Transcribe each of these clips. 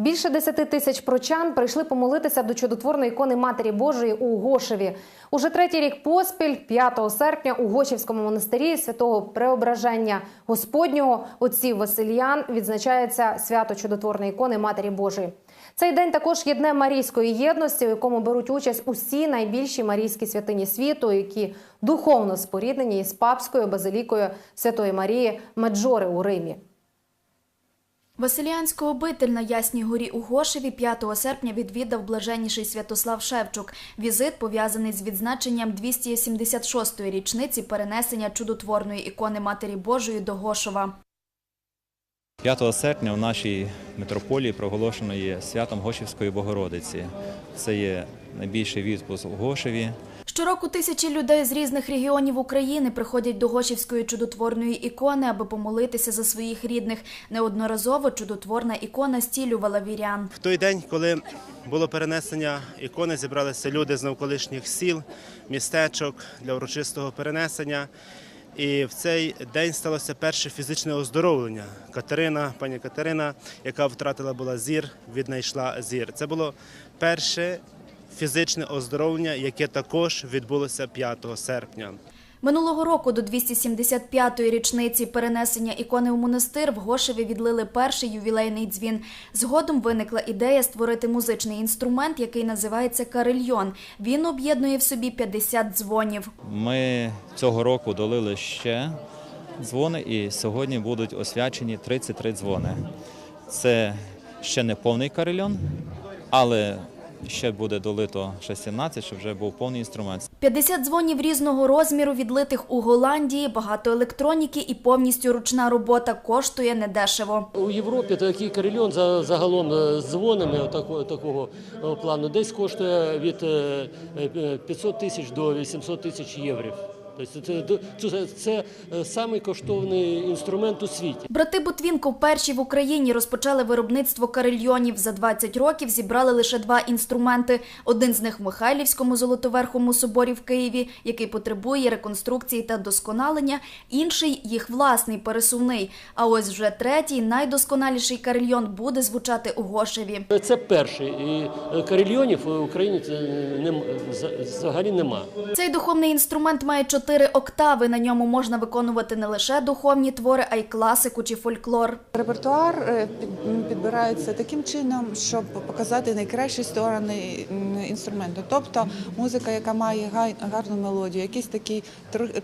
Більше 10 тисяч прочан прийшли помолитися до чудотворної ікони Матері Божої у Гошеві. Уже третій рік поспіль, 5 серпня, у Гошівському монастирі святого Преображення Господнього отців Васильян відзначається свято чудотворної ікони Матері Божої. Цей день також є днем Марійської єдності, у якому беруть участь усі найбільші марійські святині світу, які духовно споріднені із папською базилікою Святої Марії Меджори у Римі. Василіанську обитель на Ясній горі у Гошеві 5 серпня відвідав блаженніший Святослав Шевчук. Візит пов'язаний з відзначенням 276-ї річниці перенесення чудотворної ікони Матері Божої до Гошова. 5 серпня в нашій митрополії проголошено є святом Гошівської Богородиці. Це є найбільший відпуск у Гошеві. Щороку тисячі людей з різних регіонів України приходять до Гошівської чудотворної ікони, аби помолитися за своїх рідних. Неодноразово чудотворна ікона стілювала вірян. В той день, коли було перенесення ікони, зібралися люди з навколишніх сіл, містечок для урочистого перенесення. І в цей день сталося перше фізичне оздоровлення. Катерина, пані Катерина, яка втратила була зір, віднайшла зір. Це було перше фізичне оздоровлення, яке також відбулося 5 серпня. Минулого року до 275-ї річниці перенесення ікони у монастир в Гошеві відлили перший ювілейний дзвін. Згодом виникла ідея створити музичний інструмент, який називається карельйон. Він об'єднує в собі 50 дзвонів. Ми цього року долили ще дзвони, і сьогодні будуть освячені 33 дзвони. Це ще не повний карельон, але ще буде долито ще 17, щоб вже був повний інструмент. 50 дзвонів різного розміру, відлитих у Голландії, багато електроніки і повністю ручна робота коштує недешево. У Європі такий карельон за- загалом е, з дзвонами такого, такого е, плану десь коштує від е, е, 500 тисяч до 800 тисяч євро. Тобто це, це, це е, самий коштовний інструмент у світі. Брати Бутвінко перші в Україні розпочали виробництво карельйонів. За 20 років зібрали лише два інструменти. Один з них в Михайлівському золотоверхому соборі в Києві, який потребує реконструкції та досконалення. Інший їх власний пересувний. А ось вже третій, найдосконаліший карельйон буде звучати у Гошеві. Це перший. І е, карельйонів в Україні це нем- взагалі нема. Цей духовний інструмент має чотири октави. На ньому можна виконувати не лише духовні твори, а й класику чи фольклор. Репертуар е, підбирається таким чином, щоб показати найкращі сторони інструменту. Тобто музика, яка має гарну мелодію, якийсь такий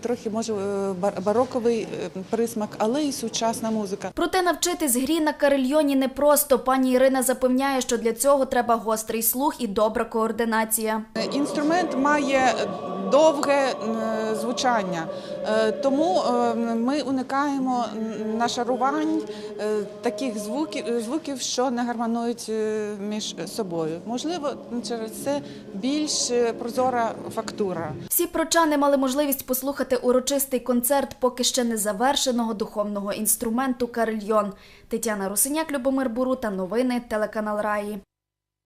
трохи може е, бароковий е, присмак, але і сучасна музика. Проте навчитись грі на карельйоні непросто. Пані Ірина запевняє, що для цього треба гострий слух і добра координація. Інструмент має довге звучання, Е, тому е, ми уникаємо нашарувань е, таких звуків, звуків, що не гармонують між собою. Можливо, через це більш прозора фактура. Всі прочани мали можливість послухати урочистий концерт поки ще не завершеного духовного інструменту карельйон. Тетяна Русиняк, Любомир Бурута, новини, телеканал Раї.